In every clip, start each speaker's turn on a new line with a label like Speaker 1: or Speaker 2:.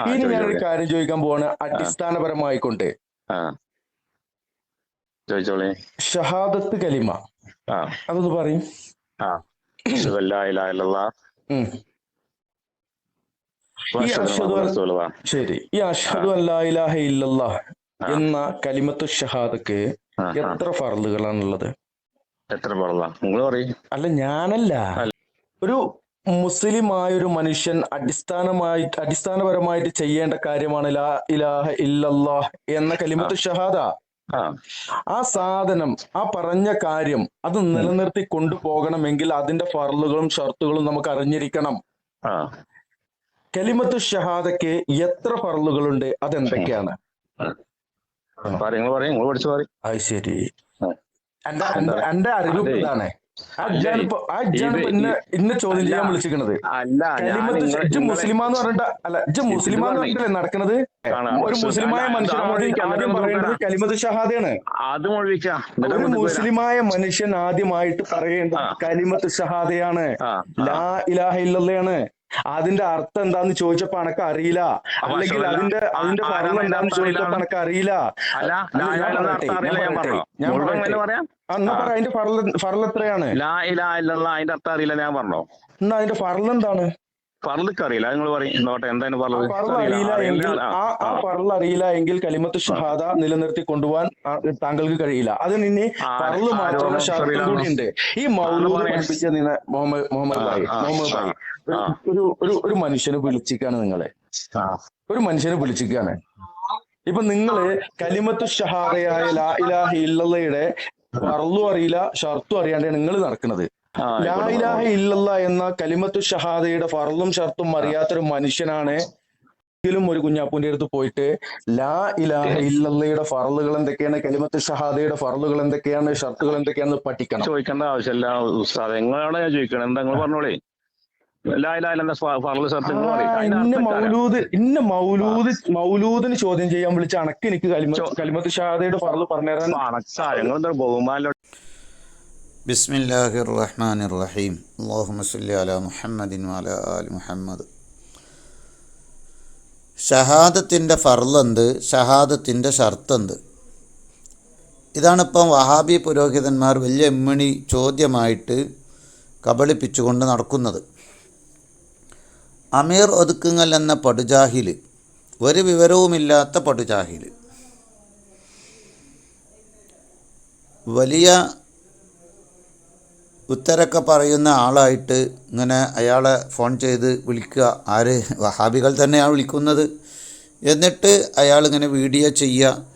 Speaker 1: ഇനി ഞാനൊരു കാര്യം ചോദിക്കാൻ പോവാണ്. അടിസ്ഥാനപരമായിക്കൊണ്ട്.
Speaker 2: ആ. ചോദിച്ചോളേ.
Speaker 1: ഷഹാദത്ത് കലിമ. അതൊന്ന് പറയും. ശരി. ഈ അഷദ് അല്ലാഹ
Speaker 2: ആ.
Speaker 1: എന്ന കലിമത്തു ഷഹാദക്ക്. എത്ര ഫറലുകളാണുള്ളത്
Speaker 2: എത്ര നിങ്ങൾ പറയും.
Speaker 1: അല്ല ഞാനല്ല. ഒരു മുസ്ലിം ആയ ഒരു മനുഷ്യൻ അടിസ്ഥാനമായിട്ട് അടിസ്ഥാനപരമായിട്ട് ചെയ്യേണ്ട കാര്യമാണ് ലാ ഇലാഹ ഇല്ലല്ലാഹ് എന്ന കലിമത്ത് ഷഹാദ.
Speaker 2: ആ.
Speaker 1: സാധനം ആ പറഞ്ഞ കാര്യം അത് നിലനിർത്തി കൊണ്ടുപോകണമെങ്കിൽ അതിന്റെ ഫറലുകളും ഷർത്തുകളും നമുക്ക് അറിഞ്ഞിരിക്കണം. കലിമത്ത് ഷഹാദക്ക് എത്ര ഫറലുകളുണ്ട് അതെന്തൊക്കെയാണ്? അത് ശരി. എന്റെ അറിവ് ഇതാണ്. ഇന്നെ ചോദ്യം ചെയ്യാൻ വിളിച്ചിരിക്കണത്
Speaker 2: അല്ല
Speaker 1: മുസ്ലിമാന്ന് പറഞ്ഞിട്ട് അല്ല ഇജ്ജ് മുസ്ലിമാന്ന്
Speaker 2: പറഞ്ഞേ.
Speaker 1: പറഞ്ഞിട്ടല്ലേ നടക്കണത്
Speaker 2: കാണാം.
Speaker 1: ഒരു മുസ്ലിമായ മനുഷ്യൻ ആദ്യം പറയേണ്ടത്
Speaker 2: നമുക്ക്
Speaker 1: ഷഹാദയാണ് ഒരു മുസ്ലിമായ മനുഷ്യൻ ആദ്യമായിട്ട് പറയേണ്ടത്. കലിമത്ത് ഷഹാദയാണ്. ലാ ഇലാഹ ഇല്ലല്ലയാണ് അതിന്റെ അർത്ഥം എന്താന്ന് ചോദിച്ചപ്പോ അനക്ക് അറിയില്ല. അല്ലെങ്കിൽ അതിന്റെ അതിന്റെ
Speaker 2: ഭരണം
Speaker 1: ഫലം എന്താന്ന് ചോദിച്ചപ്പോ അനക്ക് അറിയില്ല. എന്നാ പറ അതിന്റെ ഫറൽ ഫറൽ എത്രയാണ്?
Speaker 2: അതിന്റെ അർത്ഥം അറിയില്ല ഞാൻ പറഞ്ഞോ?
Speaker 1: എന്നാ അതിന്റെ ഫറൽ എന്താണ്?
Speaker 2: പറലക്ക് അറിയില്ല നിങ്ങൾ പറയും നോട്ടെ എന്താണ്
Speaker 1: പറൾ അറിയില്ല. എങ്കിൽ കലിമത്ത് ഷഹാദ നിലനിർത്തി കൊണ്ടുപോകാൻ താങ്കൾക്ക് കഴിയില്ല. അത് നിന്നെ
Speaker 2: അറിയില്ല.
Speaker 1: കൂടി ഉണ്ട്. ഈ മൗലൂദ്. പഠിപ്പിച്ച നിന്ന മുഹമ്മദ് മുഹമ്മദ് ഭായി മുഹമ്മദ് ഭായി. ഒരു ഒരു ഒരു മനുഷ്യനെ വിളിച്ചിക്കാണ് നിങ്ങളെ. ഒരു മനുഷ്യനെ വിളിച്ചിക്കാണ് ഇപ്പൊ നിങ്ങൾ കലിമത്ത് ഷഹാദയായ ലാ ഇലാഹ ഇല്ലയുടെ ഫറലും അറിയില്ല ഷർത്തും അറിയാണ്ട് നിങ്ങൾ നടക്കുന്നത്. ഇല്ലല്ല എന്ന കലിമത്തു ഷഹാദയുടെ ഫറലും ഷർത്തും അറിയാത്തൊരു മനുഷ്യനാണ്. ഒരിക്കലും ഒരു കുഞ്ഞാപ്പൂന്റെ അടുത്ത് പോയിട്ട് ലാ ഇലാഹ ഇല്ലല്ലയുടെ ഫറലുകൾ എന്തൊക്കെയാണ് കലിമത്ത് ഷഹാദയുടെ ഫറലുകൾ എന്തൊക്കെയാണ് ഷർത്തുകൾ എന്തൊക്കെയാണ് പഠിക്കണം.
Speaker 2: ചോദിക്കേണ്ട ആവശ്യമില്ല ഉസ്താദ്. നിങ്ങളാണ് ഞാൻ ചോദിക്കണം. എന്താ നിങ്ങൾ പറഞ്ഞോളേ.
Speaker 1: ഇന്ന മൗലൂദ് ഇന്ന മൗലൂദ് മൗലൂദിന് ചോദ്യം ചെയ്യാൻ വിളിച്ച അണക്ക് എനിക്ക് കലിമത്ത്
Speaker 2: ഷാദയുടെ
Speaker 1: കലിമത്ത് ഷഹാദയുടെ
Speaker 2: പണക്കാ ബഹുമാനം
Speaker 3: ബിസ്മില്ലാഹിർ റഹ്മാൻ റഹീം അള്ളാഹു സല്ലി അല മുഹമ്മദിൻ വല ആൽ മുഹമ്മദ്. ഷഹാദത്തിന്റെ ഫർലെന്ത് ഷഹാദത്തിന്റെ ഷർത്തെന്ത്? ഇതാണിപ്പം വഹാബി പുരോഹിതന്മാർ വലിയ എമ്മണി ചോദ്യമായിട്ട് കബളിപ്പിച്ചുകൊണ്ട് നടക്കുന്നത്. അമീർ ഒതുക്കുങ്ങൽ എന്ന പടുജാഹിൽ ഒരു വിവരവുമില്ലാത്ത പടുജാഹിൽ വലിയ ഉത്തരൊക്കെ പറയുന്ന ആളായിട്ട് ഇങ്ങനെ അയാളെ ഫോൺ ചെയ്ത് വിളിക്കുക. ആര്? വഹാബികൾ തന്നെയാണ് വിളിക്കുന്നത്. എന്നിട്ട് അയാളിങ്ങനെ വീഡിയോ ചെയ്യുക.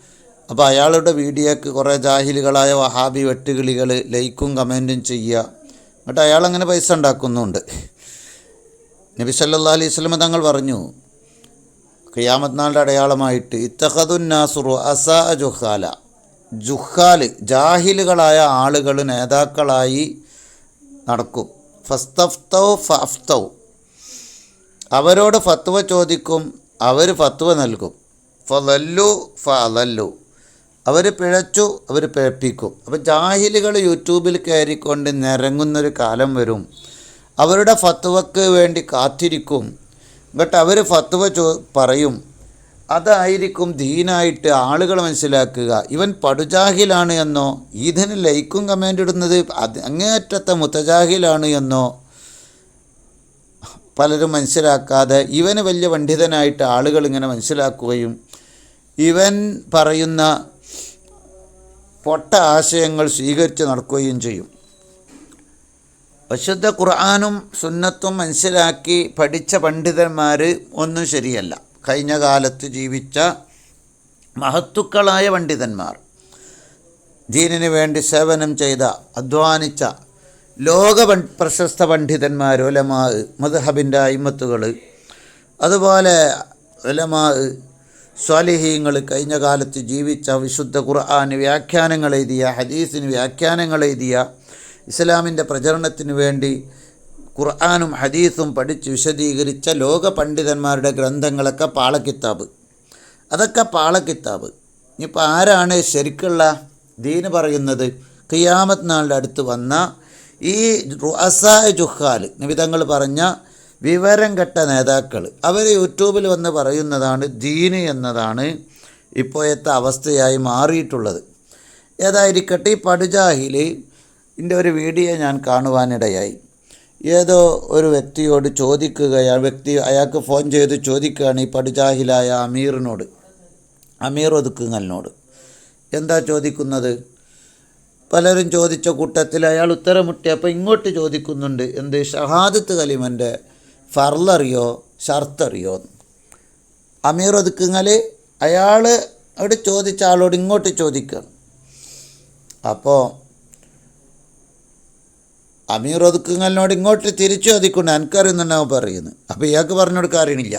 Speaker 3: അപ്പോൾ അയാളുടെ വീഡിയോക്ക് കുറേ ജാഹിലുകളായ വഹാബി വെട്ടുകിളികൾ ലൈക്കും കമന്റും ചെയ്യുക. എന്നിട്ട് അയാളങ്ങനെ പൈസ ഉണ്ടാക്കുന്നുണ്ട്. നബി സല്ലാ അലൈഹി സ്വലമ തങ്ങൾ പറഞ്ഞു ഖിയാമത്ത് നാളുടെ അടയാളമായിട്ട് ഇത്തഹദുന്നാസുറു അസ ജുഹാല. ജുഹാൽ ജാഹിലുകളായ ആളുകൾ നേതാക്കളായി നടക്കും. ഫസ്തഫ്തൗ ഫഫ്തൗ അവരോട് ഫത്വ ചോദിക്കും അവർ ഫത്വ നൽകും. ഫലല്ലു ഫലല്ലു അവർ പിഴച്ചു അവർ പിഴപ്പിക്കും അപ്പോൾ ജാഹിലുകൾ യൂട്യൂബിൽ കയറിക്കൊണ്ട് നിരങ്ങുന്നൊരു കാലം വരും. അവരുടെ ഫത്വക്ക് വേണ്ടി കാത്തിരിക്കും. എന്നിട്ട് അവർ ഫത്വ ചോ പറയും അതായിരിക്കും ദീനായിട്ട് ആളുകൾ മനസ്സിലാക്കുക. ഇവൻ പടുജാഹിലാണ് എന്നോ ഇതിന് ലൈക്കും കമന്റ് ഇടുന്നത് അത് അങ്ങേയറ്റത്തെ മുത്തജാഹിലാണ് എന്നോ പലരും മനസ്സിലാക്കാതെ ഇവന് വലിയ പണ്ഡിതനായിട്ട് ആളുകൾ ഇങ്ങനെ മനസ്സിലാക്കുകയും ഇവൻ പറയുന്ന പൊട്ട ആശയങ്ങൾ സ്വീകരിച്ച് നടക്കുകയും ചെയ്യും. വിശുദ്ധ ഖുർആാനും സുന്നത്തും മനസ്സിലാക്കി പഠിച്ച പണ്ഡിതന്മാർ ഒന്നും ശരിയല്ല. കഴിഞ്ഞ കാലത്ത് ജീവിച്ച മഹത്തുക്കളായ പണ്ഡിതന്മാർ ദീനിന് വേണ്ടി സേവനം ചെയ്ത അധ്വാനിച്ച ലോക പ്രശസ്ത പണ്ഡിതന്മാർ ഒലമാ മദ്ഹബിന്റെ അയിമത്തുകൾ അതുപോലെ ഒലമാ സ്വാലിഹീങ്ങൾ കഴിഞ്ഞ കാലത്ത് ജീവിച്ച വിശുദ്ധ ഖുർആാന് വ്യാഖ്യാനങ്ങൾ എഴുതിയ ഹദീസിന് വ്യാഖ്യാനങ്ങൾ എഴുതിയ ഇസ്ലാമിന്റെ പ്രചരണത്തിന് വേണ്ടി ഖുർആാനും ഹദീസും പഠിച്ച് വിശദീകരിച്ച ലോക പണ്ഡിതന്മാരുടെ ഗ്രന്ഥങ്ങളൊക്കെ പാളക്കിത്താബ്. അതൊക്കെ പാളക്കിത്താബ്. ഇനിയിപ്പോൾ ആരാണ് ശരിക്കുള്ള ദീന് പറയുന്നത്? ഖിയാമത്ത് നാളിന്റെ അടുത്ത് വന്ന ഈ റുഅസ ജുഹാൽ നിവിധങ്ങൾ പറഞ്ഞ വിവരം കെട്ട നേതാക്കൾ. അവർ യൂട്യൂബിൽ വന്ന് പറയുന്നതാണ് ദീന് എന്നതാണ് ഇപ്പോഴത്തെ അവസ്ഥയായി മാറിയിട്ടുള്ളത്. ഏതായിരിക്കട്ടെ ഈ പടുജാഹിൽ ഒരു വീഡിയോ ഞാൻ കാണുവാനിടയായി. ഏതോ ഒരു വ്യക്തിയോട് ചോദിക്കുകയാണ് വ്യക്തി അയാൾക്ക് ഫോൺ ചെയ്ത് ചോദിക്കുകയാണ് ഈ പടുജാഹിലായ അമീറിനോട് അമീർ ഒതുക്കുങ്ങലിനോട്. എന്താ ചോദിക്കുന്നത്? പലരും ചോദിച്ച കൂട്ടത്തിൽ അയാൾ ഉത്തരമുട്ടി അപ്പോൾ ഇങ്ങോട്ട് ചോദിക്കുന്നുണ്ട് എന്ത് ഷഹാദത്ത് കലിമന്റെ ഫർലറിയോ ഷർത്തറിയോ? അമീർ ഒതുക്കുങ്ങൽ അയാൾ അവിടെ ചോദിച്ച ആളോട് ഇങ്ങോട്ട് ചോദിക്കുകയാണ് അപ്പോൾ അമീർ ഒതുക്കുങ്ങലിനോട് ഇങ്ങോട്ട് തിരിച്ചു ചോദിക്കുന്നു എനിക്കറിയുന്നുണ്ടാവും പറയുന്നു അപ്പോൾ ഇയാൾക്ക് പറഞ്ഞു കൊടുക്കാൻ അറിയണില്ല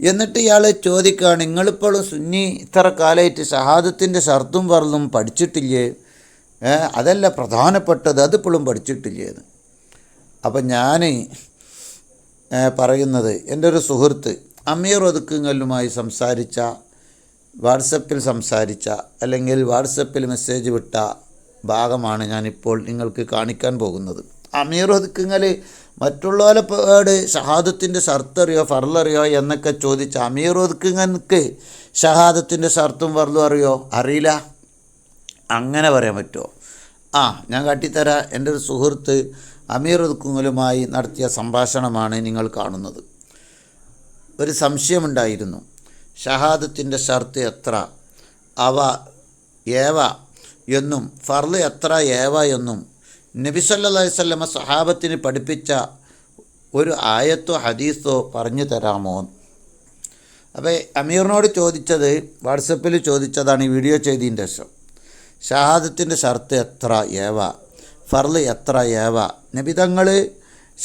Speaker 3: എന്നിട്ട് ഇയാൾ ചോദിക്കുകയാണ് നിങ്ങളിപ്പോഴും സുന്നി ഇത്ര കാലമായിട്ട് ഷഹാദത്തിന്റെ ഷർത്തും പറലും പഠിച്ചിട്ടില്ലേ? അതല്ല പ്രധാനപ്പെട്ടത് അതിപ്പോഴും പഠിച്ചിട്ടില്ലേ എന്ന്. അപ്പം ഞാൻ പറയുന്നത് എന്റെ ഒരു സുഹൃത്ത് അമീർ ഒതുക്കുങ്ങലുമായി സംസാരിച്ച വാട്സപ്പിൽ സംസാരിച്ച അല്ലെങ്കിൽ വാട്സപ്പിൽ മെസ്സേജ് വിട്ട ഭാഗമാണ് ഞാനിപ്പോൾ നിങ്ങൾക്ക് കാണിക്കാൻ പോകുന്നത്. അമീർ ഒതുക്കുങ്ങൽ മറ്റുള്ളവരോട് ഷഹാദത്തിന്റെ ഷർത്തറിയോ ഫർലറിയോ എന്നൊക്കെ ചോദിച്ച അമീർ ഒതുക്കുങ്ങൾക്ക് ഷഹാദത്തിന്റെ ഷർത്തും ഫർലും അറിയോ? അറിയില്ല. അങ്ങനെ പറയാൻ പറ്റുമോ? ആ ഞാൻ കാട്ടിത്തരാം. എന്റെ ഒരു സുഹൃത്ത് അമീർ ഒതുക്കുങ്ങലുമായി നടത്തിയ സംഭാഷണമാണ് നിങ്ങൾ കാണുന്നത്. ഒരു സംശയമുണ്ടായിരുന്നു. ഷഹാദത്തിന്റെ ഷർത്ത് എത്ര? അവ ഏവ? എന്നും ഫർൾ എത്ര ഏവ എന്നും നബി സല്ലല്ലാഹി സഹാബത്തിന് പഠിപ്പിച്ച ഒരു ആയത്തോ ഹദീസോ പറഞ്ഞു തരാമോ? അപ്പോൾ അമീറിനോട് ചോദിച്ചത് വാട്സപ്പിൽ ചോദിച്ചതാണ് ഈ വീഡിയോ ചെയ്തതിന്റെ ശേഷം. ഷഹാദത്തിന്റെ ഷർത്ത് എത്ര ഏവ? ഫർൾ എത്ര ഏവ? നബിതങ്ങൾ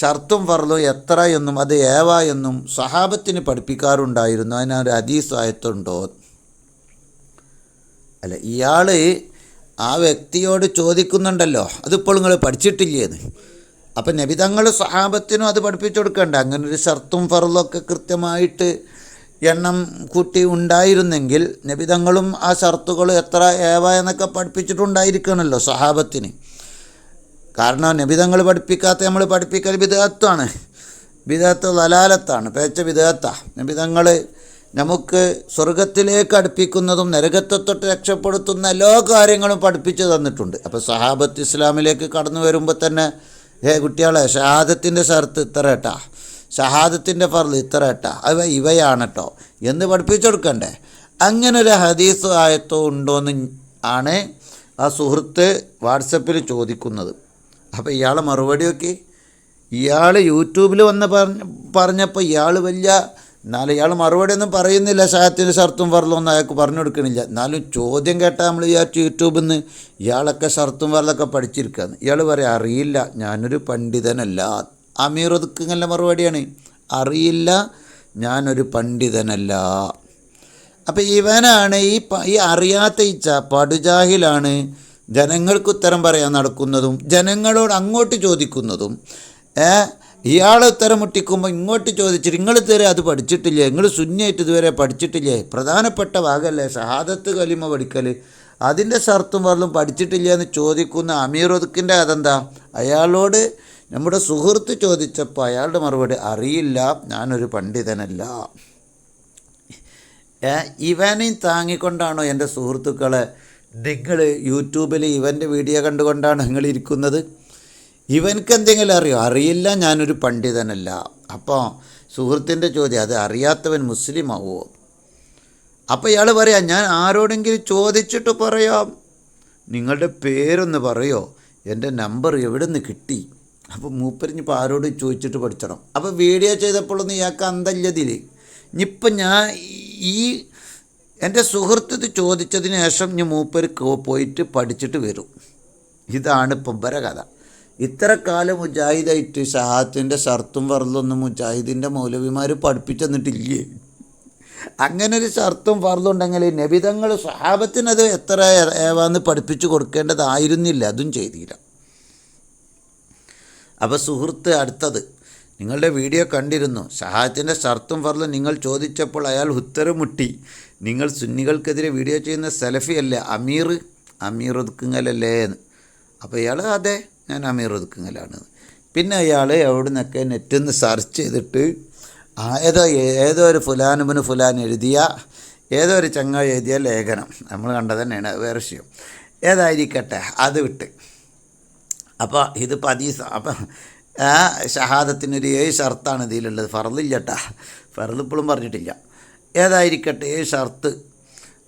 Speaker 3: ഷർത്തും ഫർളും എത്ര എന്നും അത് ഏവ എന്നും സഹാബത്തിന് പഠിപ്പിക്കാറുണ്ടായിരുന്നു. അതിനൊരു ഹദീസ് ആയത്തുണ്ടോ? അല്ല ഇയാൾ ആ വ്യക്തിയോട് ചോദിക്കുന്നുണ്ടല്ലോ അതിപ്പോൾ നിങ്ങൾ പഠിച്ചിട്ടില്ലേന്ന്? അപ്പം നബിതങ്ങൾ സഹാബത്തിനും അത് പഠിപ്പിച്ചു കൊടുക്കണ്ട. അങ്ങനെ ഒരു ഷർത്തും ഫറലൊക്കെ കൃത്യമായിട്ട് എണ്ണം കൂട്ടി ഉണ്ടായിരുന്നെങ്കിൽ നബിതങ്ങളും ആ ഷർത്തുകൾ എത്ര ഏവ എന്നൊക്കെ പഠിപ്പിച്ചിട്ടുണ്ടായിരിക്കണമല്ലോ സഹാബത്തിന് കാരണം നബിതങ്ങൾ പഠിപ്പിക്കാത്ത നമ്മൾ പഠിപ്പിക്കൽ വിദഗത്വമാണ് വിദഗത്ത് ലലാലത്താണ് പേച്ച നബി നബിതങ്ങൾ നമുക്ക് സ്വർഗത്തിലേക്ക് അടുപ്പിക്കുന്നതും നരകത്തെ തൊട്ട് രക്ഷപ്പെടുത്തുന്ന എല്ലാ കാര്യങ്ങളും പഠിപ്പിച്ചു തന്നിട്ടുണ്ട്. അപ്പോൾ സഹാബത്ത് ഇസ്ലാമിലേക്ക് കടന്നു വരുമ്പോൾ തന്നെ ഹേ കുട്ടികളെ ഷഹാദത്തിന്റെ ഷർത്ത് ഇത്ര ഏട്ടാ ഷഹാദത്തിന്റെ ഫർദ് ഇത്ര ഏട്ടാ അവ ഇവയാണ് കേട്ടോ എന്ന് പഠിപ്പിച്ചു കൊടുക്കണ്ടേ? അങ്ങനെ ഒരു ഹദീസ് ആയത്തോ ഉണ്ടോയെന്ന് ആണ് ആ സുഹൃത്ത് വാട്സപ്പിൽ ചോദിക്കുന്നത്. അപ്പോൾ ഇയാളെ മറുപടി നോക്കി. ഇയാൾ യൂട്യൂബിൽ വന്ന് പറഞ്ഞ പറഞ്ഞപ്പോൾ ഇയാൾ വലിയ എന്നാലും ഇയാൾ മറുപടി ഒന്നും പറയുന്നില്ല. ഷാത്തിന് ഷർത്തും ഫറലൊന്നും അയാൾക്ക് പറഞ്ഞു കൊടുക്കണില്ല. എന്നാലും ചോദ്യം കേട്ടാൽ നമ്മൾ വിചാരിച്ചു യൂട്യൂബിൽ നിന്ന് ഇയാളൊക്കെ ഷർത്തും വരലൊക്കെ പഠിച്ചിരിക്കുകയെന്ന് ഇയാൾ പറയാം അറിയില്ല ഞാനൊരു പണ്ഡിതനല്ല. അമീർ ഒതുക്കുങ്ങല്ല മറുപടിയാണ് അറിയില്ല ഞാനൊരു പണ്ഡിതനല്ല. അപ്പം ഇവനാണ് ഈ ഈ അറിയാത്ത ഈ പടുജാഹിലാണ് ജനങ്ങൾക്ക് ഉത്തരം പറയാൻ നടക്കുന്നതും ജനങ്ങളോട് അങ്ങോട്ട് ചോദിക്കുന്നതും ഏ ഇയാൾ ഉത്തരം മുട്ടിക്കുമ്പോൾ ഇങ്ങോട്ട് ചോദിച്ചു നിങ്ങൾ ഇതുവരെ അത് പഠിച്ചിട്ടില്ലേ? നിങ്ങൾ ശൂന്യമായിട്ട് ഇതുവരെ പഠിച്ചിട്ടില്ലേ? പ്രധാനപ്പെട്ട ഭാഗമല്ലേ ഷഹാദത്ത് കലിമ പഠിക്കൽ അതിന്റെ ഷർത്തും വറലും പഠിച്ചിട്ടില്ല എന്ന് ചോദിക്കുന്ന അമീർ ഒതുക്കിന്റെ അതെന്താ അയാളോട് നമ്മുടെ സുഹൃത്ത് ചോദിച്ചപ്പോൾ അയാളുടെ മറുപടി അറിയില്ല ഞാനൊരു പണ്ഡിതനല്ല. ഇവനെയും താങ്ങിക്കൊണ്ടാണോ എന്റെ സുഹൃത്തുക്കളെ നിങ്ങൾ യൂട്യൂബിൽ ഇവന്റെ വീഡിയോ കണ്ടുകൊണ്ടാണ് നിങ്ങൾ ഇരിക്കുന്നത് ഇവൻക്ക് എന്തെങ്കിലും അറിയോ? അറിയില്ല ഞാനൊരു പണ്ഡിതനല്ല. അപ്പോൾ സുഹൃത്തിന്റെ ചോദ്യം അത് അറിയാത്തവൻ മുസ്ലിം ആവുമോ അപ്പോൾ ഇയാൾ പറയാം ഞാൻ ആരോടെങ്കിലും ചോദിച്ചിട്ട് പറയാം. നിങ്ങളുടെ പേരൊന്ന് പറയോ? എന്റെ നമ്പർ എവിടെ നിന്ന് കിട്ടി അപ്പോൾ മൂപ്പരിഞ്ഞിപ്പോൾ ആരോട് ചോദിച്ചിട്ട് പഠിച്ചണം. അപ്പോൾ വീഡിയോ ചെയ്തപ്പോഴൊന്നും ഇയാൾക്ക് അന്തല്ലതിൽ ഇനിയിപ്പം ഞാൻ ഈ എന്റെ സുഹൃത്ത് ഇത് ചോദിച്ചതിന് ശേഷം ഞാൻ മൂപ്പർക്ക് പോയിട്ട് പഠിച്ചിട്ട് വരും. ഇതാണ് ഇപ്പം വരെ കഥ ഇത്ര കാലം മുജാഹിദായിട്ട് ഷഹാത്തിന്റെ ഷർത്തും ഫർലൊന്നും മുജാഹിദിന്റെ മൗലവിമാർ പഠിപ്പിച്ചു തന്നിട്ടില്ലേ അങ്ങനെ ഒരു ഷർത്തും ഫർലും ഉണ്ടെങ്കിൽ നബിതങ്ങൾ സ്വഹാബത്തിനത് എത്ര ഏവാന്ന് പഠിപ്പിച്ചു കൊടുക്കേണ്ടതായിരുന്നില്ല. അതും ചെയ്തില്ല. അപ്പോൾ സുഹൃത്ത് അടുത്തത് നിങ്ങളുടെ വീഡിയോ കണ്ടിരുന്നു. ഷഹാത്തിന്റെ ഷർത്തും ഫർലും നിങ്ങൾ ചോദിച്ചപ്പോൾ അയാൾ ഉത്തരം മുട്ടി. നിങ്ങൾ സുന്നികൾക്കെതിരെ വീഡിയോ ചെയ്യുന്ന സെലഫി അല്ലേ അമീർ അമീർ ഒതുക്കുങ്ങലല്ലേ എന്ന്. അപ്പോൾ ഇയാൾ അതെ ഞാൻ അമീർ ഒതുക്കുങ്ങലാണ് പിന്നെ അയാൾ എവിടെ നിന്നൊക്കെ നെറ്റിൽ നിന്ന് സെർച്ച് ചെയ്തിട്ട് ഏതോ ഏതോ ഒരു ഫുലാനുബിന് ഫുലാൻ എഴുതിയ ഏതോ ഒരു ചങ്ങായി എഴുതിയ ലേഖനം. നമ്മൾ കണ്ടത് തന്നെയാണ് വേറെ വിഷയം. ഏതായിരിക്കട്ടെ അത് വിട്ട്. അപ്പോൾ ഇത് പതീസ അപ്പം ആ ഷഹാദത്തിനൊരു ഏഴ് ഷർത്താണ് ഇതിലുള്ളത്. ഫറലില്ലട്ടാ ഫറൽ ഇപ്പോഴും പറഞ്ഞിട്ടില്ല. ഏതായിരിക്കട്ടെ ഏഴ് ഷർത്ത്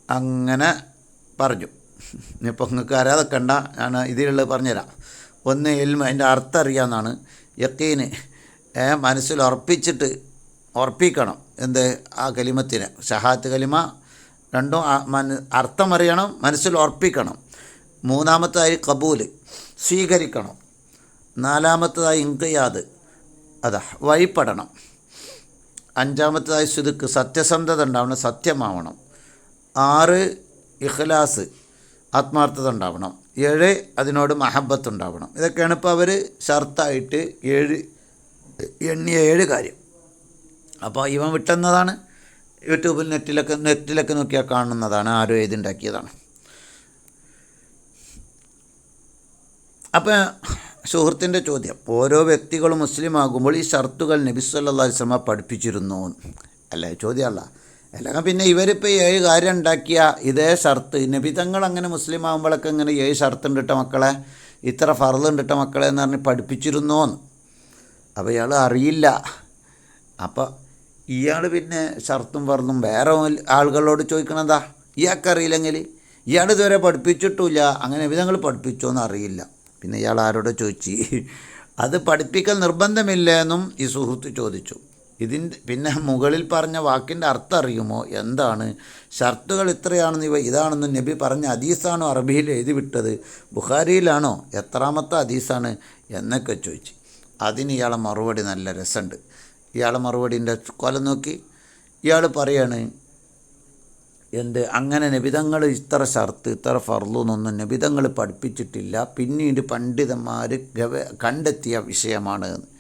Speaker 3: അങ്ങനെ പറഞ്ഞു. ഇനിയിപ്പോൾ നിങ്ങൾക്ക് അറിയാതെക്കണ്ട ഞാൻ ഇതിലുള്ളത് പറഞ്ഞുതരാം. ഒന്ന് എൽമ അതിന്റെ അർത്ഥം അറിയാമെന്നാണ് യക്കീന് മനസ്സിൽ ഉറപ്പിച്ചിട്ട് ഉറപ്പിക്കണം. എന്ത്? ആ കലിമത്തിന്. ഷഹാത്ത് കലിമ രണ്ടും അർത്ഥം അറിയണം മനസ്സിൽ ഉറപ്പിക്കണം. മൂന്നാമത്തതായി കബൂൽ സ്വീകരിക്കണം. നാലാമത്തതായി ഇൻകയാദ് അതാ വഴിപ്പെടണം. അഞ്ചാമത്തതായി സുതുക്ക് സത്യസന്ധത ഉണ്ടാവണം സത്യമാവണം. ആറ് ഇഖ്ലാസ് ആത്മാർത്ഥത ഉണ്ടാവണം. ഏഴ് അതിനോട് മഹബത്ത് ഉണ്ടാവണം ഇതൊക്കെയാണ് ഇപ്പോൾ അവർ ഷർത്തായിട്ട് ഏഴ് എണ്ണിയ ഏഴ് കാര്യം. അപ്പോൾ ഇവൻ വിട്ടെന്നതാണ് യൂട്യൂബിൽ നെറ്റിലൊക്കെ നെറ്റിലൊക്കെ നോക്കിയാൽ കാണുന്നതാണ് ആരോ എഴുതിണ്ടാക്കിയതാണ്. അപ്പോൾ സുഹൃത്തിന്റെ ചോദ്യം ഓരോ വ്യക്തികളും മുസ്ലിം ആകുമ്പോൾ ഈ ഷർത്തുകൾ നബിസ്വല്ലാ സ്വലമ പഠിപ്പിച്ചിരുന്നു അല്ലേ? ചോദ്യമല്ല. അല്ലെങ്കിൽ പിന്നെ ഇവരിപ്പോൾ ഏഴ് കാര്യം ഉണ്ടാക്കിയ ഇതേ ഷർത്ത്. നബിതങ്ങൾ അങ്ങനെ മുസ്ലിം ആകുമ്പോഴൊക്കെ ഇങ്ങനെ ഏഴ് ഷർത്ത് ഉണ്ടിട്ട മക്കളെ ഇത്ര ഫറൽ ഉണ്ടിട്ട മക്കളെ എന്ന് പറഞ്ഞ് പഠിപ്പിച്ചിരുന്നോ എന്ന് അപ്പോൾ ഇയാൾ അറിയില്ല. അപ്പോൾ ഇയാൾ പിന്നെ ഷർത്തും ഫറലും വേറെ ആളുകളോട് ചോദിക്കണതാ? ഇയാൾക്കറിയില്ലെങ്കിൽ ഇയാൾ ഇതുവരെ പഠിപ്പിച്ചിട്ടില്ല. അങ്ങനെ വിധങ്ങൾ പഠിപ്പിച്ചോന്ന് അറിയില്ല. പിന്നെ ഇയാൾ ആരോട് ചോദിച്ചു അത് പഠിപ്പിക്കൽ നിർബന്ധമില്ല എന്നും ഈ സുഹൃത്ത് ചോദിച്ചു. ഇതിന്റെ പിന്നെ മുകളിൽ പറഞ്ഞ വാക്കിന്റെ അർത്ഥം അറിയുമോ? എന്താണ്? ഷർത്തുകൾ ഇത്രയാണെന്ന് ഇവ ഇതാണെന്ന് നബി പറഞ്ഞ അദീസാണോ അറബിയിൽ എഴുതി വിട്ടത്? ബുഖാരിയിലാണോ? എത്രാമത്തെ അദീസാണ് എന്നൊക്കെ ചോദിച്ചു. അതിന് ഇയാളെ മറുപടി നല്ല രസമുണ്ട്. ഇയാളെ മറുപടിന്റെ കൊലം നോക്കി. ഇയാൾ പറയാണ് എന്ത്? അങ്ങനെ നബിതങ്ങൾ ഇത്ര ഷർത്ത് ഇത്ര ഫർലു എന്നൊന്നും നബിതങ്ങൾ പഠിപ്പിച്ചിട്ടില്ല. പിന്നീട് പണ്ഡിതന്മാർ കണ്ടെത്തിയ വിഷയമാണ് എന്ന്.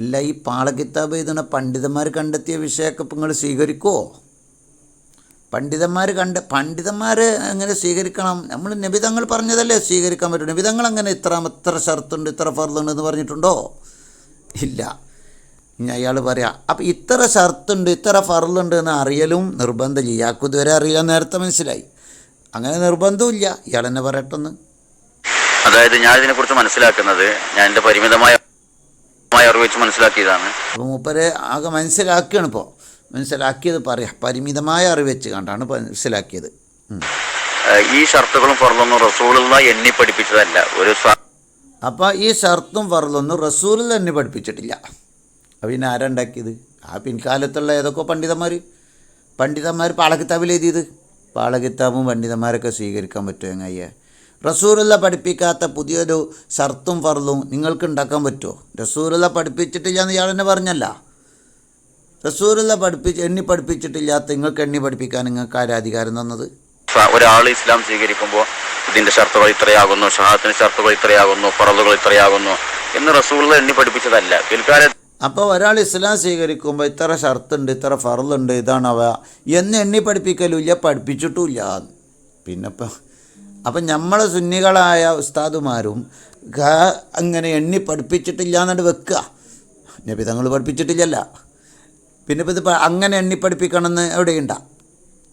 Speaker 3: ഇല്ല ഈ പാളകിത്താബ് എഴുതുന്ന പണ്ഡിതന്മാർ കണ്ടെത്തിയ വിഷയമൊക്കെ നിങ്ങൾ സ്വീകരിക്കുമോ പണ്ഡിതന്മാർ കണ്ട് പണ്ഡിതന്മാർ എങ്ങനെ സ്വീകരിക്കണം? നമ്മൾ നിബിതങ്ങൾ പറഞ്ഞതല്ലേ സ്വീകരിക്കാൻ പറ്റും. നിബിതങ്ങൾ അങ്ങനെ ഇത്ര ഇത്ര ഷർത്തുണ്ട് ഇത്ര ഫർദുണ്ട് എന്ന് പറഞ്ഞിട്ടുണ്ടോ? ഇല്ല. ഇനി അയാൾ പറയാം അപ്പം ഇത്ര ഷർത്തുണ്ട് ഇത്ര ഫറലുണ്ട് എന്ന് അറിയലും നിർബന്ധമില്ല ഇയാൾക്ക് ഇതുവരെ അറിയാൻ നേരത്തെ മനസ്സിലായി. അങ്ങനെ നിർബന്ധമില്ല ഇയാൾ തന്നെ പറയട്ടെന്ന്.
Speaker 4: അതായത് ഞാൻ ഇതിനെക്കുറിച്ച് മനസ്സിലാക്കുന്നത് ഞാൻ എന്റെ പരിമിതമായ വെച്ച് മനസ്സിലാക്കിയതാണ്.
Speaker 3: അപ്പോൾ മൂപ്പരെ ആകെ മനസ്സിലാക്കിയാണ് ഇപ്പോൾ മനസ്സിലാക്കിയത് പറയാം. പരിമിതമായ അറിവ് വെച്ച് കണ്ടാണ് മനസ്സിലാക്കിയത്.
Speaker 4: ഈ ഷർത്തുകളും ഫർദൊന്നും റസൂലുള്ള എണ്ണി പഠിപ്പിച്ചതല്ല. ഒരു
Speaker 3: അപ്പോൾ ഈ ഷർത്തും ഫർദൊന്നും റസൂൽ തന്നെ പഠിപ്പിച്ചിട്ടില്ല. അപ്പോൾ പിന്നെ ആരുണ്ടാക്കിയത് ആ പിൻകാലത്തുള്ള ഏതൊക്കെ പണ്ഡിതന്മാർ പണ്ഡിതന്മാർ പാളകിതാബിൽ എഴുതിയത്. പാളകിതാബും പണ്ഡിതന്മാരൊക്കെ സ്വീകരിക്കാൻ പറ്റുമോ എങ്ങയ്യ? റസൂലുള്ള പഠിപ്പിക്കാത്ത പുതിയൊരു ഷർത്തും ഫർളും നിങ്ങൾക്ക് ഉണ്ടാക്കാൻ പറ്റുമോ? റസൂലുള്ള പഠിപ്പിച്ചിട്ടില്ല എന്ന് ഇയാൾ തന്നെ പറഞ്ഞല്ല. റസൂലുള്ള പഠിപ്പിച്ച് എണ്ണി പഠിപ്പിച്ചിട്ടില്ലാത്ത നിങ്ങൾക്ക് എണ്ണി പഠിപ്പിക്കാൻ നിങ്ങൾക്ക് ആരാ അധികാരം തന്നത്?
Speaker 4: ഒരാൾ ഇസ്ലാം സ്വീകരിക്കുമ്പോൾ ഇതിന്റെ ഷർത്തുകൾ ഇത്രയാകുന്നു ഷഹാത്തിന് ഷർത്തുകൾ ഇത്രയാകുന്നു പറവുകൾ ഇത്രയാകുന്നു എന്ന് റസൂലുള്ള എണ്ണി പഠിപ്പിച്ചതല്ല. പിൽക്കാലത്ത്
Speaker 3: അപ്പോൾ ഒരാൾ ഇസ്ലാം സ്വീകരിക്കുമ്പോൾ ഇത്ര ഷർത്തുണ്ട് ഇത്ര ഫറലുണ്ട് ഇതാണ് അവ. എന്ന് എണ്ണി പഠിപ്പിക്കലുമില്ല പഠിപ്പിച്ചിട്ടുമില്ല പിന്നെ ഇപ്പം അപ്പം നമ്മൾ സുന്നികളായ ഉസ്താദുമാരും അങ്ങനെ എണ്ണി പഠിപ്പിച്ചിട്ടില്ല എന്നിട്ട് വെക്കുക നബി തങ്ങൾ പഠിപ്പിച്ചിട്ടില്ലല്ല. പിന്നെ ഇപ്പം ഇത് അങ്ങനെ എണ്ണി പഠിപ്പിക്കണമെന്ന് എവിടെയുണ്ട?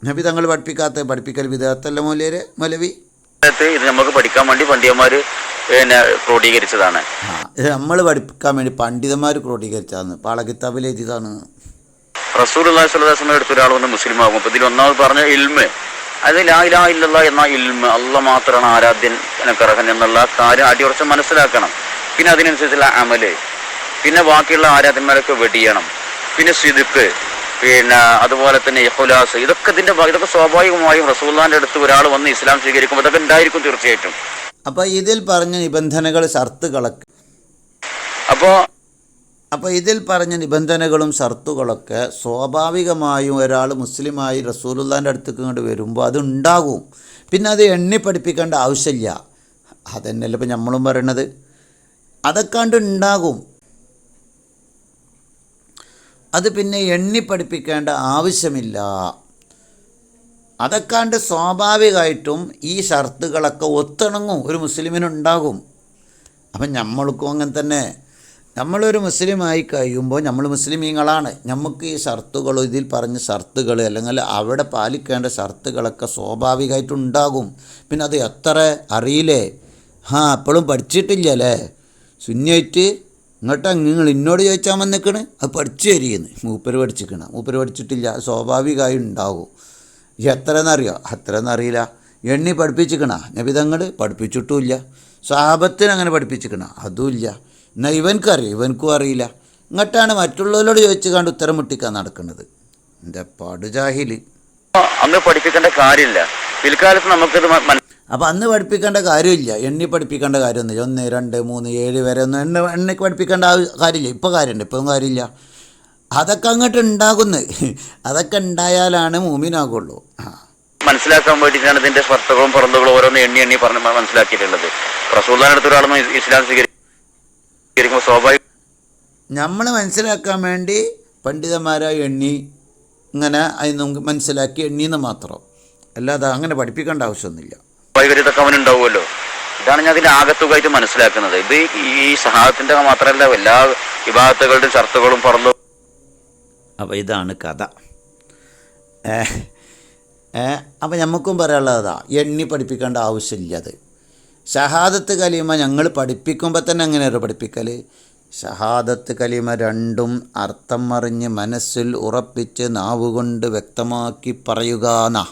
Speaker 3: നബി തങ്ങൾ പഠിപ്പിക്കാത്ത പഠിപ്പിക്കൽ വിധത്തല്ല മൂലര് മൗലവി?
Speaker 4: ഇത് നമുക്ക് പഠിക്കാൻ വേണ്ടി പണ്ഡിതന്മാർ പിന്നെ ക്രോഡീകരിച്ചതാണ്.
Speaker 3: ഇത് നമ്മൾ പഠിപ്പിക്കാൻ വേണ്ടി പണ്ഡിതന്മാർ ക്രോഡീകരിച്ചതാണ്. പാളകിത്താബിൽ എഴുതിയതാണ്.
Speaker 4: റസൂൽ അള്ളാഹി സ്വലാസ്മ എടുത്ത ഒരാൾ വന്ന് മുസ്ലിം ആകും അപ്പം ഇതിൽ ഒന്നാമത് പറഞ്ഞ ഇൽമ്. അത് ലാ ഇലാ ഇല്ലല്ല എന്ന ഇൽമ അല്ല മാത്രമാണ് ആരാധ്യൻ കറഹൻ എന്നുള്ള കാര്യം അടിയുറച്ച് മനസ്സിലാക്കണം. പിന്നെ അതിനനുസരിച്ചുള്ള അമൽ. പിന്നെ ബാക്കിയുള്ള ആരാധന്മാരൊക്കെ വെടിയണം. പിന്നെ സിദുക്ക് പിന്നെ അതുപോലെ തന്നെ ഇഹുലാസ് ഇതൊക്കെ ഇതിന്റെ ഭാഗം- ഇതൊക്കെ സ്വാഭാവികമായും റസൂല്ലാന്റെ അടുത്ത് ഒരാൾ വന്ന് ഇസ്ലാം സ്വീകരിക്കുമ്പോൾ ഇതൊക്കെ ഉണ്ടായിരിക്കും തീർച്ചയായിട്ടും.
Speaker 3: അപ്പോൾ ഇതിൽ പറഞ്ഞ നിബന്ധനകൾ ഷർത്തുകളൊക്കെ.
Speaker 4: അപ്പോ
Speaker 3: അപ്പോൾ ഇതിൽ പറഞ്ഞ നിബന്ധനകളും ഷർത്തുകളൊക്കെ സ്വാഭാവികമായും ഒരാൾ മുസ്ലിമായി റസൂലുള്ളാന്റെ അടുത്തേക്ക് ഇങ്ങോട്ട് വരുമ്പോൾ അതുണ്ടാകും പിന്നെ അത് എണ്ണി പഠിപ്പിക്കേണ്ട ആവശ്യമില്ല. അതന്നെയല്ല ഇപ്പം നമ്മളും പറയണത്. അതൊക്കാണ്ട് ഉണ്ടാകും. അത് പിന്നെ എണ്ണി പഠിപ്പിക്കേണ്ട ആവശ്യമില്ല. അതൊക്കാണ്ട് സ്വാഭാവികമായിട്ടും ഈ ഷർത്തുകളൊക്കെ ഒത്തിണങ്ങും. ഒരു മുസ്ലിമിനുണ്ടാകും. അപ്പം നമ്മൾക്കും അങ്ങനെ തന്നെ. നമ്മളൊരു മുസ്ലിമായി കഴിയുമ്പോൾ നമ്മൾ മുസ്ലിമീങ്ങളാണ്. നമുക്ക് ഈ ഷർത്തുകൾ ഇതിൽ പറഞ്ഞ ഷർത്തുകൾ അല്ലെങ്കിൽ അവിടെ പാലിക്കേണ്ട ഷർത്തുകളൊക്കെ സ്വാഭാവികമായിട്ടുണ്ടാകും. പിന്നെ അത് എത്ര അറിയില്ലേ? ആ അപ്പോഴും പഠിച്ചിട്ടില്ലല്ലേ ശൂന്യമായിട്ട് എന്നിട്ട് നിങ്ങൾ എന്നോട് ചോദിച്ചാൽ വന്നിക്കണ് അത് പഠിച്ചു തരികയെന്ന് മൂപ്പര് പഠിച്ചിക്കണം. മൂപ്പര് പഠിച്ചിട്ടില്ല. സ്വാഭാവികമായി ഉണ്ടാകും. എത്ര എന്നറിയോ അത്ര എന്നറിയില്ല എണ്ണി പഠിപ്പിച്ചിക്കണ. നബിതങ്ങൾ പഠിപ്പിച്ചിട്ടുമില്ല സാപത്തിന് അങ്ങനെ പഠിപ്പിച്ചിക്കണ. അതുമില്ല എന്നാൽ ഇവൻക്കറിയാം ഇവൻക്കും അറിയില്ല. ഇങ്ങോട്ടാണ് മറ്റുള്ളവരോട് ചോദിച്ചു കണ്ട് ഉത്തരം മുട്ടിക്കാൻ നടക്കുന്നത്. എന്റെ പടുജാഹിൽ
Speaker 4: അന്ന് പഠിപ്പിക്കേണ്ട കാര്യമില്ല. പിൽക്കാലത്ത് നമുക്കിത്
Speaker 3: അപ്പോൾ അന്ന് പഠിപ്പിക്കേണ്ട കാര്യമില്ല. എണ്ണി പഠിപ്പിക്കേണ്ട കാര്യമൊന്നുമില്ല. ഒന്ന് രണ്ട് മൂന്ന് ഏഴ് വരെ ഒന്നും എണ്ണ എണ്ണയ്ക്ക് പഠിപ്പിക്കേണ്ട ആ കാര്യമില്ല. ഇപ്പോൾ കാര്യമുണ്ട്. ഇപ്പം കാര്യമില്ല. അതൊക്കെ അങ്ങോട്ട് ഉണ്ടാകുന്നത് അതൊക്കെ ഉണ്ടായാലാണ് മൂമിനാകുള്ളൂ.
Speaker 4: മനസ്സിലാക്കാൻ വേണ്ടിയിട്ടാണ് ഇതിന്റെ സ്വർത്തകളും പുറന്തുകളും ഓരോന്ന് എണ്ണി എണ്ണി പറഞ്ഞ് മനസ്സിലാക്കിയിട്ടുള്ളത്. ഒരാളൊന്നും ഇസ് ഇസ്ലാം സ്വീകരിക്കുമ്പോൾ സ്വാഭാവിക
Speaker 3: നമ്മൾ മനസ്സിലാക്കാൻ വേണ്ടി പണ്ഡിതന്മാരായി എണ്ണി ഇങ്ങനെ അത് നമുക്ക് മനസ്സിലാക്കി എണ്ണീന്ന് മാത്രം. അല്ലാതെ അങ്ങനെ പഠിപ്പിക്കേണ്ട ആവശ്യമൊന്നുമില്ല.
Speaker 4: അവൻ അവനുണ്ടാവുമല്ലോ. ഇതാണ് ഞാൻ അതിന്റെ ആകത്തുകയായിട്ട് മനസ്സിലാക്കുന്നത്. ഇത് ഈ സഹാബത്തിന്റെ മാത്രമല്ല എല്ലാ വിഭാഗത്തുകളുടെയും ചർത്തകളും പറന്നു
Speaker 3: അപ്പോൾ ഇതാണ് കഥ. ഏ ഏ അപ്പം നമുക്കും പറയാനുള്ളതാ എണ്ണി പഠിപ്പിക്കേണ്ട ആവശ്യമില്ല അത്. ഷഹാദത്ത് കലിമ ഞങ്ങൾ പഠിപ്പിക്കുമ്പോൾ തന്നെ എങ്ങനെയാണ് പഠിപ്പിക്കൽ ഷഹാദത്ത് കലിമ രണ്ടും അർത്ഥം അറിഞ്ഞ് മനസ്സിൽ ഉറപ്പിച്ച് നാവുകൊണ്ട് വ്യക്തമാക്കി പറയുക എന്നാ.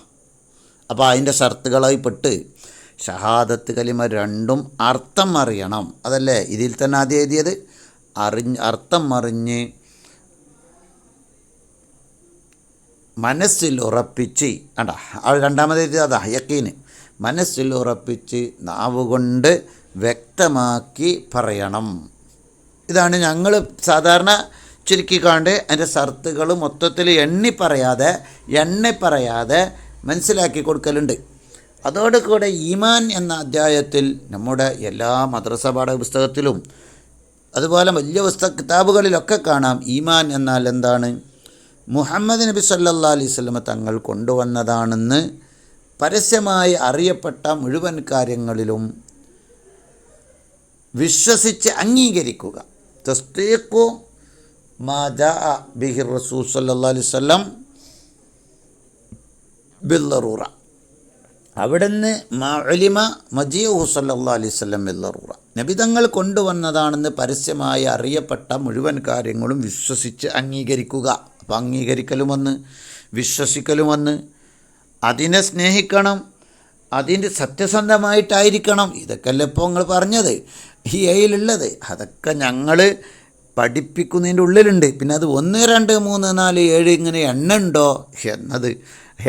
Speaker 3: അപ്പോൾ അതിന്റെ ഷർത്തുകളായി പെട്ട് ഷഹാദത്ത് കലിമ രണ്ടും അർത്ഥം അറിയണം. അതല്ലേ? ഇതിൽ തന്നെ ആദ്യം എഴുതിയത് അറിഞ്ഞ് അർത്ഥം അറിഞ്ഞ് മനസ്സിൽ ഉറപ്പിച്ച് അണ്ടാ രണ്ടാമത് എഴുതിയത് അതാ യക്കീന്. മനസ്സിൽ ഉറപ്പിച്ച് നാവുകൊണ്ട് വ്യക്തമാക്കി പറയണം. ഇതാണ് ഞങ്ങൾ സാധാരണ ചുരുക്കിക്കാണ്ട് അതിന്റെ സർത്തുകൾ മൊത്തത്തിൽ എണ്ണി പറയാതെ എണ്ണി പറയാതെ മനസ്സിലാക്കി കൊടുക്കലുണ്ട്. അതോടുകൂടെ ഈമാൻ എന്ന അധ്യായത്തിൽ നമ്മുടെ എല്ലാ മദ്രസ പാഠപുസ്തകത്തിലും അതുപോലെ വലിയ പുസ്തക കിതാബുകളിലൊക്കെ കാണാം ഈമാൻ എന്നാൽ എന്താണ്? മുഹമ്മദ് നബി സല്ലാ അലൈഹി സ്വലമ തങ്ങൾ കൊണ്ടുവന്നതാണെന്ന് പരസ്യമായി അറിയപ്പെട്ട മുഴുവൻ കാര്യങ്ങളിലും വിശ്വസിച്ച് അംഗീകരിക്കുക. തസ്തീഖു മാ ജാ ബിഹിർ റസൂൽ സല്ലാ അലൈഹി സ്വലം ബില്ലറൂറ അവിടുന്ന് മാലിമ മജീഹു സല്ലാ അലൈഹി സ്വലം ബില്ലറൂറ നബിതങ്ങൾ കൊണ്ടുവന്നതാണെന്ന് പരസ്യമായി അറിയപ്പെട്ട മുഴുവൻ കാര്യങ്ങളും വിശ്വസിച്ച് അംഗീകരിക്കുക. അപ്പം അംഗീകരിക്കലുമൊന്ന് വിശ്വസിക്കലുമൊന്ന് അതിനെ സ്നേഹിക്കണം അതിന്റെ സത്യസന്ധമായിട്ടായിരിക്കണം. ഇതൊക്കെയല്ലേ ഇപ്പോൾ നിങ്ങൾ പറഞ്ഞത്. ഈ എയിലുള്ളത്. അതൊക്കെ ഞങ്ങൾ പഠിപ്പിക്കുന്നതിന്റെ ഉള്ളിലുണ്ട്. പിന്നെ അത് ഒന്ന് രണ്ട് മൂന്ന് നാല് ഏഴ് ഇങ്ങനെ എണ്ണ ഉണ്ടോ എന്നത്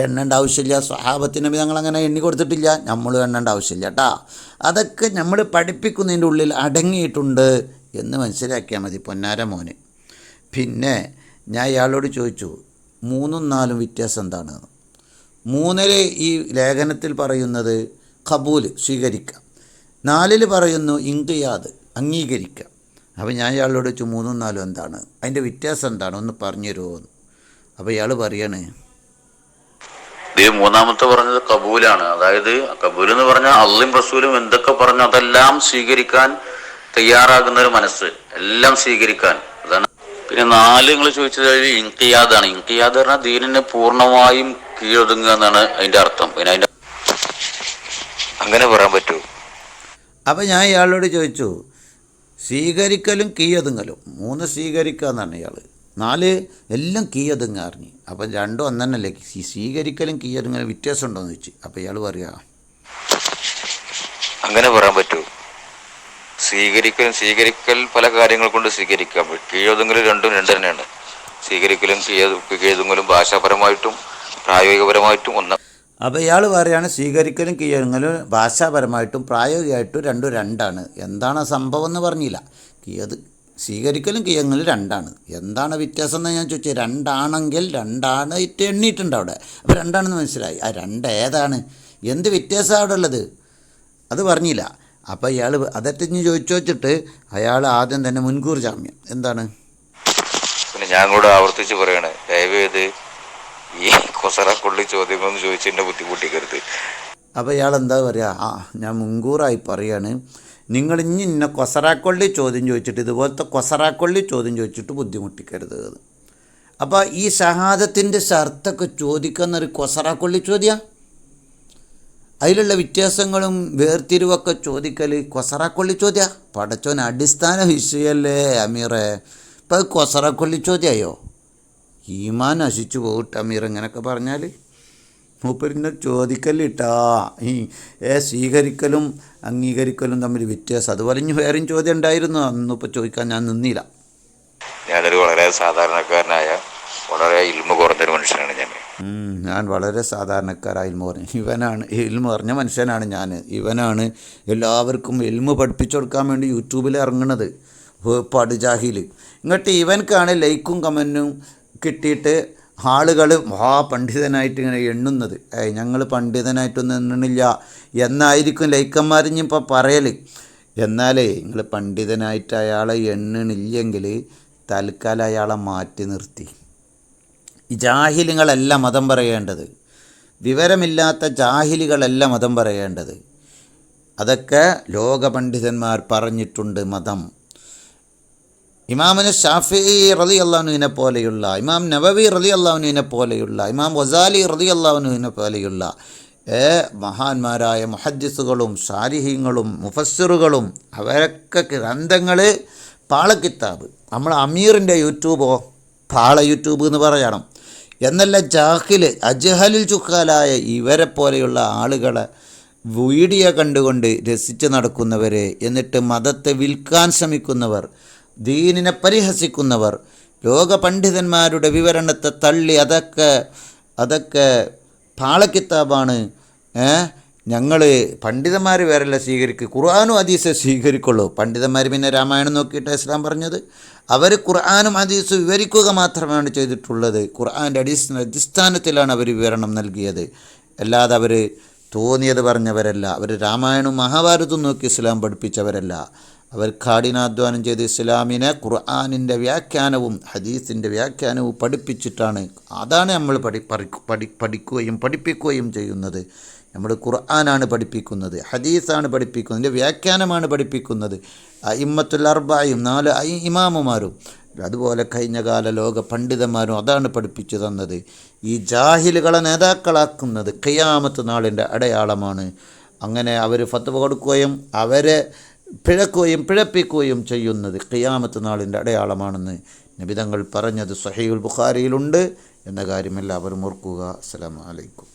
Speaker 3: എണ്ണേണ്ട ആവശ്യമില്ല. സ്വഭാവത്തിന് ഞങ്ങൾ അങ്ങനെ എണ്ണി കൊടുത്തിട്ടില്ല. നമ്മൾ എണ്ണേണ്ട ആവശ്യമില്ല കേട്ടാ അതൊക്കെ നമ്മൾ പഠിപ്പിക്കുന്നതിന്റെ ഉള്ളിൽ അടങ്ങിയിട്ടുണ്ട് എന്ന് മനസ്സിലാക്കിയാൽ മതി പൊന്നാര മോന്. പിന്നെ ഞാൻ ഇയാളോട് ചോദിച്ചു മൂന്നും നാലും വ്യത്യാസം എന്താണെന്ന് മൂന്നിൽ ഈ ലേഖനത്തിൽ പറയുന്നത് ഖബൂൽ സ്വീകരിക്കുക നാലിൽ പറയുന്നു ഇങ്കിയാദ് അംഗീകരിക്കുക അപ്പോൾ ഞാൻ ഇയാളോട് വെച്ചു മൂന്നും നാലും എന്താണ്? അതിന്റെ വ്യത്യാസം എന്താണ്? ഒന്ന് പറഞ്ഞു തരുമോ അപ്പോൾ ഇയാൾ പറയാണ്
Speaker 4: ഈ മൂന്നാമത്തെ പറഞ്ഞത് കബൂലാണ്. അതായത് കബൂൽ എന്ന് പറഞ്ഞാൽ അള്ളിയും റസൂലും എന്തൊക്കെ പറഞ്ഞു അതെല്ലാം സ്വീകരിക്കാൻ തയ്യാറാകുന്ന ഒരു മനസ്സ്. എല്ലാം സ്വീകരിക്കാൻ. അതാണ്. പിന്നെ നാല് നിങ്ങൾ ചോദിച്ചത് ഇൻകിയാദാണ് ഇൻകിയാദ് പറഞ്ഞാൽ ദീനിനെ പൂർണമായും കീഴൊതുങ്ങുക എന്നാണ് അതിന്റെ അർത്ഥം. പിന്നെ അതിന്റെ അങ്ങനെ പറയാൻ പറ്റൂ.
Speaker 3: അപ്പോൾ ഞാൻ ഇയാളോട് ചോദിച്ചു സ്വീകരിക്കലും കീയൊതുങ്ങലും മൂന്ന് സ്വീകരിക്കുക എന്നാണ് ഇയാൾ നാല് എല്ലാം കീയൊതുങ്ങ അറിഞ്ഞ് അപ്പം രണ്ടും ഒന്നെന്നല്ലേ സ്വീകരിക്കലും കീയൊതുങ്ങലും വ്യത്യാസം ഉണ്ടോ എന്ന് ചോദിച്ചു. അപ്പം ഇയാൾ പറയുക
Speaker 4: അങ്ങനെ പറയാൻ പറ്റൂ. സ്വീകരിക്കലും സ്വീകരിക്കൽ പല കാര്യങ്ങൾ കൊണ്ട് സ്വീകരിക്കാം. കീഴൊതുങ്ങൽ രണ്ടും രണ്ട് തന്നെയാണ്. സ്വീകരിക്കലും കീഴ- കീഴൊതുങ്ങലും ഭാഷാപരമായിട്ടും പ്രായോഗികപരമായിട്ടും ഒന്ന്.
Speaker 3: അപ്പോൾ ഇയാൾ പറയാണ് സ്വീകരിക്കലും കീയൊതുങ്ങലും ഭാഷാപരമായിട്ടും പ്രായോഗികമായിട്ടും രണ്ടും രണ്ടാണ്. എന്താണ് സംഭവം എന്ന് പറഞ്ഞില്ല. കീയത് സ്വീകരിക്കലും കീയങ്ങളും രണ്ടാണ്. എന്താണ് വ്യത്യാസം എന്ന് ഞാൻ ചോദിച്ചത് രണ്ടാണെങ്കിൽ രണ്ടാണ് ഇറ്റ് എണ്ണിയിട്ടുണ്ട് അവിടെ. അപ്പോൾ രണ്ടാണെന്ന് മനസ്സിലായി. ആ രണ്ട് ഏതാണ്? എന്ത് വ്യത്യാസമാണ് അവിടെ ഉള്ളത്? അത് പറഞ്ഞില്ല. അപ്പോൾ ഇയാൾ അതെറ്റിഞ്ഞ് ചോദിച്ചു വെച്ചിട്ട് അയാൾ ആദ്യം തന്നെ മുൻകൂർ ജാമ്യം. എന്താണ്?
Speaker 4: പിന്നെ ഞാൻ കൂടെ ആവർത്തിച്ച് പറയാണ് ദയവേത് ഈ കൊസറ കൊള്ളി ചോദ്യങ്ങളൊന്നും ചോദിച്ച് എന്നെ ബുദ്ധിമുട്ടിക്കരുത്.
Speaker 3: അപ്പോൾ ഇയാൾ എന്താ പറയുക ആ ഞാൻ മുൻകൂറായി പറയാണ്. നിങ്ങൾ ഇനി ഇന്ന കൊസറാക്കൊള്ളി ചോദ്യം ചോദിച്ചിട്ട് ഇതുപോലത്തെ കൊസറാക്കൊള്ളി ചോദ്യം ചോദിച്ചിട്ട് ബുദ്ധിമുട്ടിക്കരുത്. അപ്പോൾ ഈ ഷഹാദത്തിന്റെ ഷർത്തൊക്കെ ചോദിക്കുന്നൊരു കൊസറാക്കൊള്ളി ചോദ്യ? അതിലുള്ള വ്യത്യാസങ്ങളും വേർതിരിവൊക്കെ ചോദിക്കൽ കൊസറാക്കൊള്ളി ചോദ്യ? പടച്ചോൻ അടിസ്ഥാന വിഷയല്ലേ അമീറെ? ഇപ്പം അത് കൊസറാക്കൊള്ളി ചോദ്യമായോ ഈമാൻ നശിച്ചു പോകട്ടെ അമീർ ഇങ്ങനെയൊക്കെ പറഞ്ഞാൽ മൂപ്പരിനെ ചോദിക്കലിട്ടാ ഈ ഏ സ്വീകരിക്കലും അംഗീകരിക്കലും തമ്മിൽ വ്യത്യാസം. അതുപോലെ ഇനി വേറെയും ചോദ്യം ഉണ്ടായിരുന്നു. അന്നിപ്പോൾ ചോദിക്കാൻ ഞാൻ നിന്നില്ല.
Speaker 5: ഞാനൊരു വളരെ സാധാരണക്കാരനായ വളരെ ഇൽമ കുറഞ്ഞൊരു മനുഷ്യനാണ് ഞാൻ.
Speaker 3: ഞാൻ വളരെ സാധാരണക്കാരായ ഇൽമ പറഞ്ഞു ഇവനാണ് ഇൽമ പറഞ്ഞ മനുഷ്യനാണ് ഞാൻ ഇവനാണ് എല്ലാവർക്കും ഇൽമ പഠിപ്പിച്ചു കൊടുക്കാൻ വേണ്ടി യൂട്യൂബിൽ ഇറങ്ങുന്നത് പടുജാഹിൽ ഇങ്ങോട്ട് ഇവൻക്കാണ് ലൈക്കും കമന്റും കിട്ടിയിട്ട് ആളുകൾ മഹാപണ്ഡിതനായിട്ട് ഇങ്ങനെ എണ്ണുന്നത്. ഏയ് ഞങ്ങൾ പണ്ഡിതനായിട്ടൊന്നും എണ്ണണില്ല. എന്നായിരിക്കും ലൈക്കന്മാരിഞ്ഞ് ഇപ്പോൾ പറയൽ എന്നാലേ നിങ്ങൾ പണ്ഡിതനായിട്ട് അയാളെ എണ്ണണില്ലെങ്കിൽ തൽക്കാലം അയാളെ മാറ്റി നിർത്തി. ജാഹിലുകളല്ല മതം പറയേണ്ടത്. വിവരമില്ലാത്ത ജാഹിലുകളല്ല മതം പറയേണ്ടത്. അതൊക്കെ ലോകപണ്ഡിതന്മാർ പറഞ്ഞിട്ടുണ്ട് മതം. ഇമാമിന് ഷാഫി റലി അള്ളാഹുവിനെ പോലെയുള്ള ഇമാം നവവി റലി അള്ളാഹുവിനെ പോലെയുള്ള ഇമാം വസാലി റലി അള്ളാഹുവിനെ പോലെയുള്ള മഹാന്മാരായ മുഹദ്ദിസുകളും ഷാരിഹീങ്ങളും മുഫസ്സിറുകളും അവരൊക്കെ ഗ്രന്ഥങ്ങൾ പാളക്കിത്താബ്. നമ്മൾ അമീറിന്റെ യൂട്യൂബോ പാള യൂട്യൂബ് എന്ന് പറയണം. എന്നല്ല ജാഹിൽ അജഹലിൽ ചുക്കാലായ ഇവരെ പോലെയുള്ള ആളുകളെ വീഡിയോ കണ്ടുകൊണ്ട് രസിച്ച് നടക്കുന്നവരെ എന്നിട്ട് മതത്തെ വിൽക്കാൻ ശ്രമിക്കുന്നവർ ദീനിനെ പരിഹസിക്കുന്നവർ ലോക പണ്ഡിതന്മാരുടെ വിവരണത്തെ തള്ളി അതൊക്കെ അതൊക്കെ പാളക്കിത്താബാണ്. ഞങ്ങൾ പണ്ഡിതന്മാർ വേറെല്ലാം സ്വീകരിക്കുക ഖുർആാനും ഹദീസെ സ്വീകരിക്കുള്ളൂ. പണ്ഡിതന്മാർ പിന്നെ രാമായണം നോക്കിയിട്ട് ഇസ്ലാം പറഞ്ഞത്. അവർ ഖുർആാനും ഹദീസും വിവരിക്കുക മാത്രമാണ് ചെയ്തിട്ടുള്ളത്. ഖുർആാന്റെ അടിസ്ഥാന അടിസ്ഥാനത്തിലാണ് അവർ വിവരണം നൽകിയത്. അല്ലാതെ അവർ തോന്നിയത് പറഞ്ഞവരല്ല. അവർ രാമായണവും മഹാഭാരതവും നോക്കി ഇസ്ലാം പഠിപ്പിച്ചവരല്ല. അവർ കാഠിനാധ്വാനം ചെയ്ത് ഇസ്ലാമിനെ ഖുർആാനിന്റെ വ്യാഖ്യാനവും ഹദീസിന്റെ വ്യാഖ്യാനവും പഠിപ്പിച്ചിട്ടാണ് അതാണ് നമ്മൾ പഠി പഠി പഠി പഠിക്കുകയും പഠിപ്പിക്കുകയും ചെയ്യുന്നത്. നമ്മൾ ഖുർആനാണ് പഠിപ്പിക്കുന്നത് ഹദീസാണ് പഠിപ്പിക്കുന്നത് ഇതിന്റെ വ്യാഖ്യാനമാണ് പഠിപ്പിക്കുന്നത്. ഇമ്മത്തുൽ അർബായും നാല് ഇമാമുമാരും അതുപോലെ കഴിഞ്ഞ കാല ലോക പണ്ഡിതന്മാരും അതാണ് പഠിപ്പിച്ചു തന്നത്. ഈ ജാഹിലുകളെ നേതാക്കളാക്കുന്നത് ഖിയാമത്ത് നാളിന്റെ അടയാളമാണ്. അങ്ങനെ അവർ ഫത്വ കൊടുക്കുകയും അവരെ പിഴക്കുകയും പിഴപ്പിക്കുകയും ചെയ്യുന്നത് ഖിയാമത്ത് നാളിന്റെ അടയാളമാണെന്ന് നിബിതങ്ങൾ പറഞ്ഞത് സഹീൽ ബുഖാരിയിലുണ്ട് എന്ന കാര്യം എല്ലാവരും ഓർക്കുക. അസ്സലാമു അലൈക്കും.